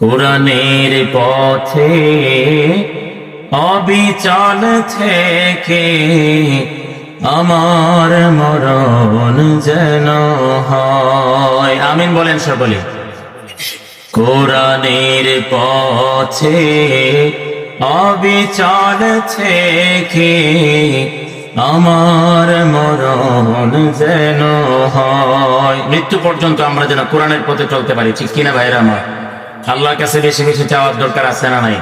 কোরআনের পথে অবিচল থেকে আমার মরণ যেন হয়। আমিন বলেন সকলে। কোরআনের পথে অবিচল থেকে আমার মরণ যেন হয়। মৃত্যু পর্যন্ত আমরা যেন কোরআনের পথে চলতে পারি, ঠিক কিনা ভাইরা আমার? আল্লাহর কাছে বেশি বেশি চাওয়ার দরকার আছে না নাই?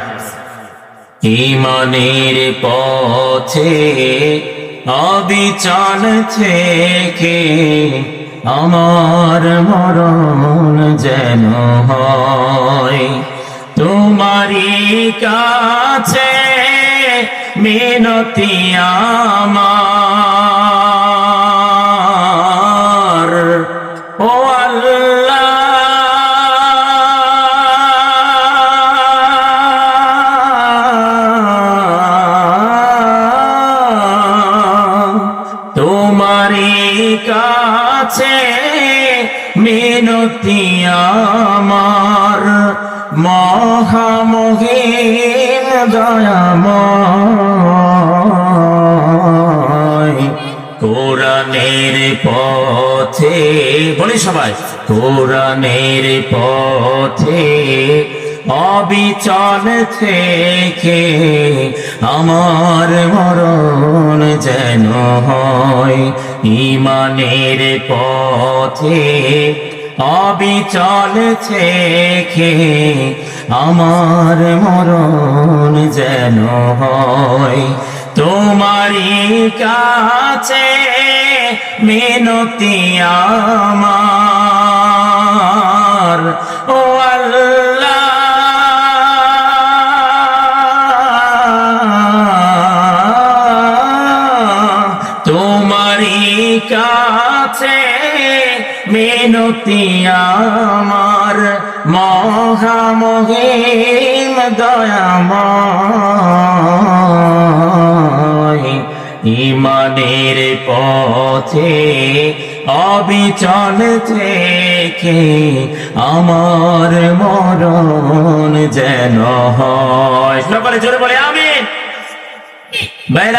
ইমানের পথে অবিচল থেকে আমার মরণ যেন হয়। তোমারই কাছে মিনতি আমার। তোমারই কাছে মিনতি আমার। মহামহিম দয়াময়। কোরআনের পথে, বলি সবাই, কোরআনের পথে অবিচল থেকে আমার মরণ যেন হয়। ইমানের পথে চলছে খে আমার মরণ যেন হয়। তোমারই কাছে মিনতি আমার। কাছে মিনতি আমার মহামহিম দয়াময়। ইমানের পথে অবিচল থেকে আমার মরণ যেন হয়। সকলে জোরে বলে আমি বাইরে